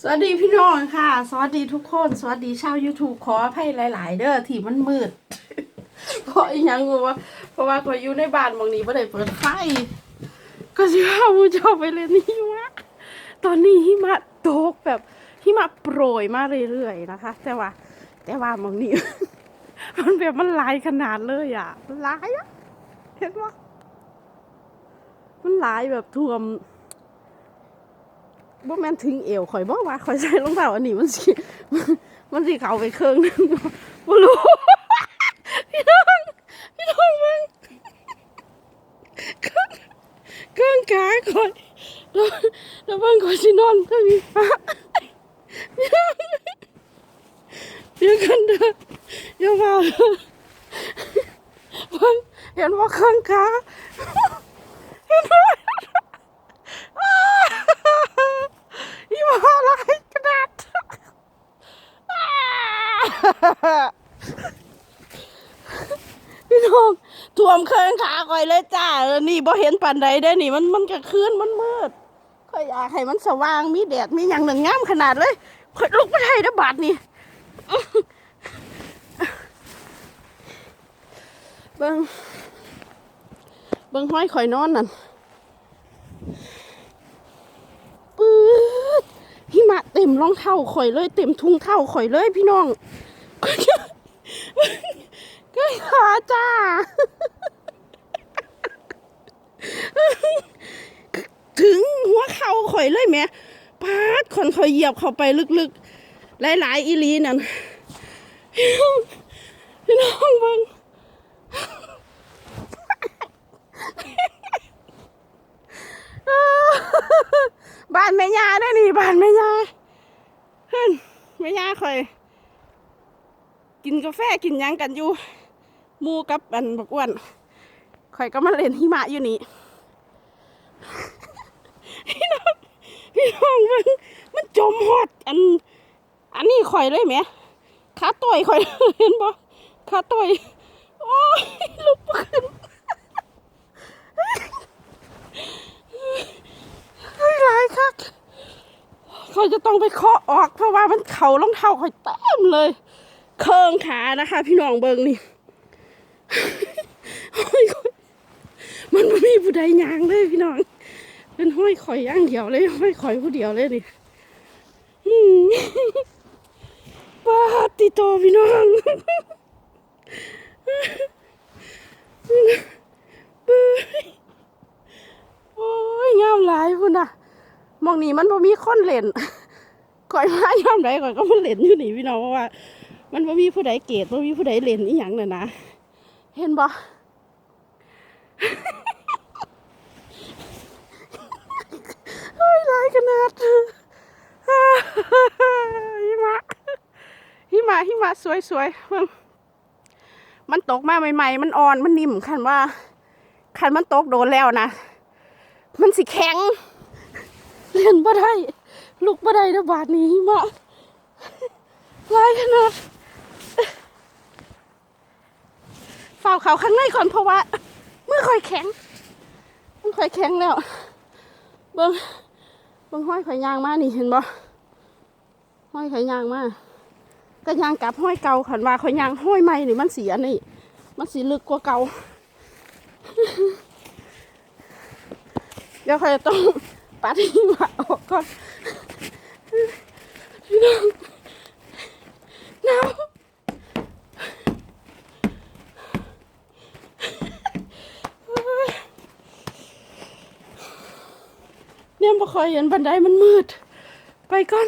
สวัสดีพี่น้องค่ะ สวัสดีทุกคน สวัสดีชาว YouTube ขออภัยหลาย ๆ เด้อที่มันมืด เพราะอีหยังรู้ว่า เพราะว่าก็อยู่ในบ้านบางนี้ไม่ได้เปิดไฟ ก็สิว่ามูจะเอไปเล่นหิมะตอนนี้หิมะตกแบบหิมะโปรยมาเรื่อย ๆ นะคะ แต่ว่า แต่ว่าบางนี้ มันแบบมันหลายขนาดเลยอะหลายอะ เห็นปะมันหลายแบบท่วม บ่แม่นถึงเอวข่อยบอกว่าข่อยใส่รองเท้าอันนี้มันสิมันสิเข้าไปเครื่องนึงบ่รู้พี่น้องพี่น้องมึงเครื่องเครื่องขาข่อยแล้วแล้วเบิ่งข่อยสินอนเท่านี้พี่น้องเดี๋ยวกันเด้ออย่าว่าเด้อเบิ่งเห็นว่าเครื่องขาเห็นว่า อีหมาอะไรกระดาษ พี่น้องท่วมเครื่องขาก่อยเลยจ้านี่บ่เห็นปานใดได้นี่ มันมันกลางคืนมันมืดข่อยอยากให้มันสว่างมีแดดมีอย่างหนึ่งงามขนาดเลยข่อยลุกไม่ได้นะบาดนี่เบิ่งเบิ่งห้อยข่อยนอนนั่นปื๊ดหิมะเต็มรองเท้าข่อยเลย เต็มทุ่งเท้าข่อยเลยพี่น้อง ก็ขาจ้าถึงหัวเข่าข่อยเลยแม่พาดคนข่อยเหยียบเข้าไปลึกๆ หลายๆ อีลีนั่นพี่น้องพี่น้องเบิ่งบ้านแม่ยาได้นี่บ้านแม่ยาเฮ้ยแม่ยาคอย กินกาแฟกินยังกันอยู่มูกับอันบักอ้วนคอยก็มาเล่นหิมะอยู่นี่พี่น้องพี่น้องมันมันจมหอดอัน อันนี้ข่อยเลยไหมขาต่อยข่อยเห็นบ่ขาต่อยโอ้ยลุกขึ้นเฮ้ายคักเขาจะต้องไปเคาะออกเพราะว่ามันเข่ารองเท้าข่อยเต็มเลย เคิงขานะคะ พี่น้องเบิงนี่ห้อยข่อยมันไม่มีผู้ใดยางเลยพี่น้อง เป็นห้อยข่อยย่างเดียวเลยห้อยข่อยผู้เดียวเลยนี่ปาติโตพี่น้องโอ้ยงามหลายพุ่นน่ะมองนี้มันบ่มีคนเล่นก่อยมายามใดก่อยก็มันเล่นอยู่นี่พี่น้องเพราะว่า มันบ่มีผู้ใดเกตบ่มีผู้ใดเล่นอีหยังน่ะนะ เห็นบ่เฮ้ยลายขนาดหิมะหิมะหิมะสวยๆเบิ่งมันตกมาใหม่ ๆ มันอ่อนมันนิ่มคันว่าคันมันตกโดนแล้วนะ มันสิแข็ง เล่นบ่ได้ ลุกบ่ได้นะบาดนี้มาลายขนาด ฝ่าวเขาข้างในก่อนเพราะว่ามือค่อยแข็งมือค่อยแข็งแล้วเบิ้งเบิ้งห้อยข่อยยางมานี่เห็นบ่ห้อยข่อยยางมาก็ยางกลับห้อยเก่าขันว่าข่อยยางห้อยใหม่นี่มันเสีอันนี้มันสีลึกกว่าเก่าเดี๋ยวใครต้องปัดหิมะออกก่อนพี่น้องหนาว เนี่ยบ่คอยเห็นบันไดมันมืด ไปก่อน